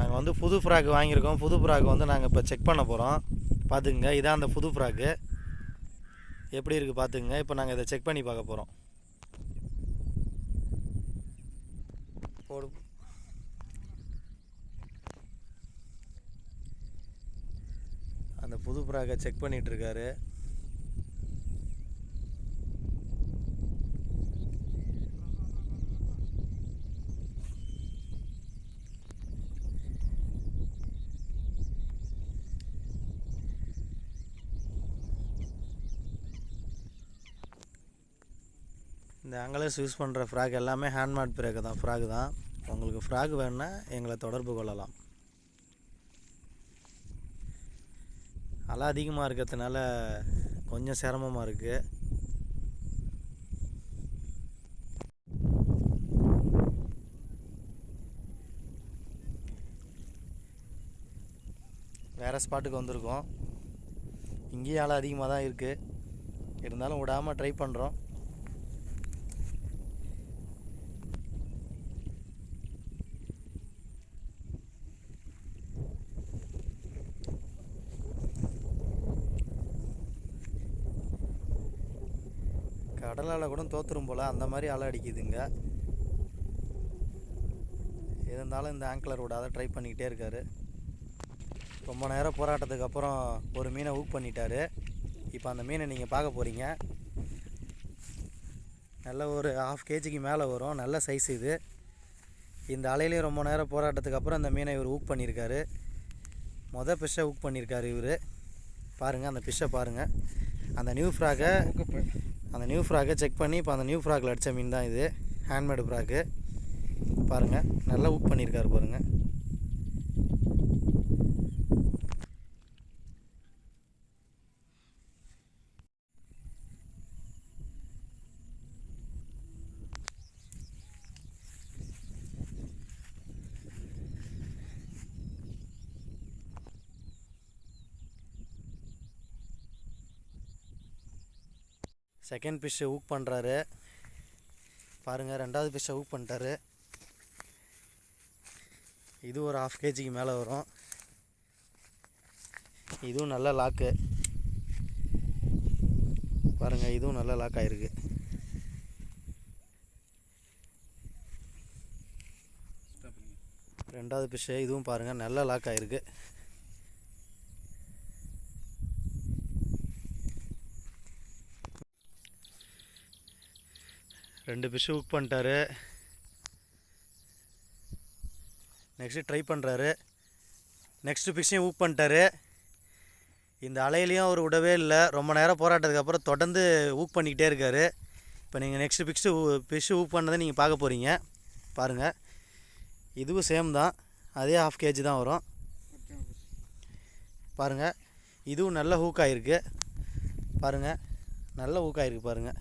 நாங்கள் வந்து புது ஃப்ராக் வாங்கியிருக்கோம். புது ஃப்ராக் வந்து நாங்கள் இப்போ செக் பண்ண போகிறோம் பார்த்துக்குங்க இதான் அந்த புது ஃப்ராக்கு எப்படி இருக்குது பார்த்துக்குங்க இப்போ நாங்கள் இதை செக் பண்ணி பார்க்க போகிறோம் போடு. அந்த புது ஃப்ராக்கை செக் பண்ணிகிட்ருக்காரு இந்த ஆங்கலஸ் யூஸ் பண்ணுற ஃப்ராக் எல்லாமே ஹேண்ட்மேட் பிரேக்கு தான். ஃப்ராக் தான். உங்களுக்கு ஃப்ராக் வேணுன்னா எங்களை தொடர்பு கொள்ளலாம். அலை அதிகமாக இருக்கிறதுனால கொஞ்சம் சிரமமாக இருக்குது வேறு ஸ்பாட்டுக்கு வந்திருக்கோம். இங்கேயும் அலை அதிகமாக தான் இருக்குது இருந்தாலும் விடாமல் ட்ரை பண்ணுறோம் கடலால் கூட தோத்துரும் போல். அந்த மாதிரி அலை அடிக்குதுங்க. இருந்தாலும் இந்த ஆங்கிளர் விடாத ட்ரை பண்ணிக்கிட்டே இருக்காரு. ரொம்ப நேரம் போராட்டத்துக்கு அப்புறம் ஒரு மீனை ஊக் பண்ணிட்டாரு. இப்போ அந்த மீனை நீங்கள் பார்க்க போகிறீங்க நல்ல ஒரு ஹாஃப் கேஜிக்கு மேலே வரும். நல்ல சைஸ் இது. இந்த அலையிலேயும் ரொம்ப நேரம் போராட்டத்துக்கு அப்புறம் அந்த மீனை இவர் ஊக் பண்ணியிருக்காரு மொதல் ஃபிஷ்ஷை ஊக் பண்ணியிருக்காரு இவர். பாருங்கள் அந்த ஃபிஷ்ஷை பாருங்கள் அந்த நியூ ஃப்ராகை அந்த நியூ ஃப்ராக்கை செக் பண்ணி இப்போ அந்த நியூ ஃப்ராக்கில் அடித்த மீன் தான் இது. ஹேண்ட்மேடு ஃப்ராக்கு பாருங்கள் நல்லா ஊக் பண்ணியிருக்காரு பாருங்கள் செகண்ட் ஃபிஷ்ஷை ஊக் பண்ணுறாரு பாருங்கள் ரெண்டாவது ஃபிஷ்ஷை ஊக் பண்ணிட்டாரு. இது ஒரு ஹாஃப் கேஜிக்கு மேலே வரும். இதுவும் நல்ல லாக்கு பாருங்கள் இதுவும் நல்ல லாக் ஆகிருக்கு ரெண்டாவது ஃபிஷ்ஷு இதுவும் பாருங்கள் நல்ல லாக் ஆகிருக்கு ரெண்டு ஃபிஷ்ஷு புக் பண்ணிட்டாரு. நெக்ஸ்ட்டு ட்ரை பண்ணுறாரு நெக்ஸ்ட்டு ஃபிஷ்ஷையும் ஊக் பண்ணிட்டாரு. இந்த அலையிலையும் அவர் விடவே இல்லை. ரொம்ப நேரம் போராட்டத்துக்கு அப்புறம் தொடர்ந்து ஊக் பண்ணிக்கிட்டே இருக்கார். இப்போ நீங்கள் நெக்ஸ்ட்டு ஃபிக்ஸு ஃபிஷ்ஷு ஊக் பண்ணதை நீங்கள் பார்க்க போகிறீங்க பாருங்கள் இதுவும் சேம் தான். அதே ஹாஃப் கேஜி தான் வரும். பாருங்கள் இதுவும் நல்ல ஹூக் ஆகிருக்கு பாருங்கள் நல்ல ஹூக் ஆகிருக்கு பாருங்கள்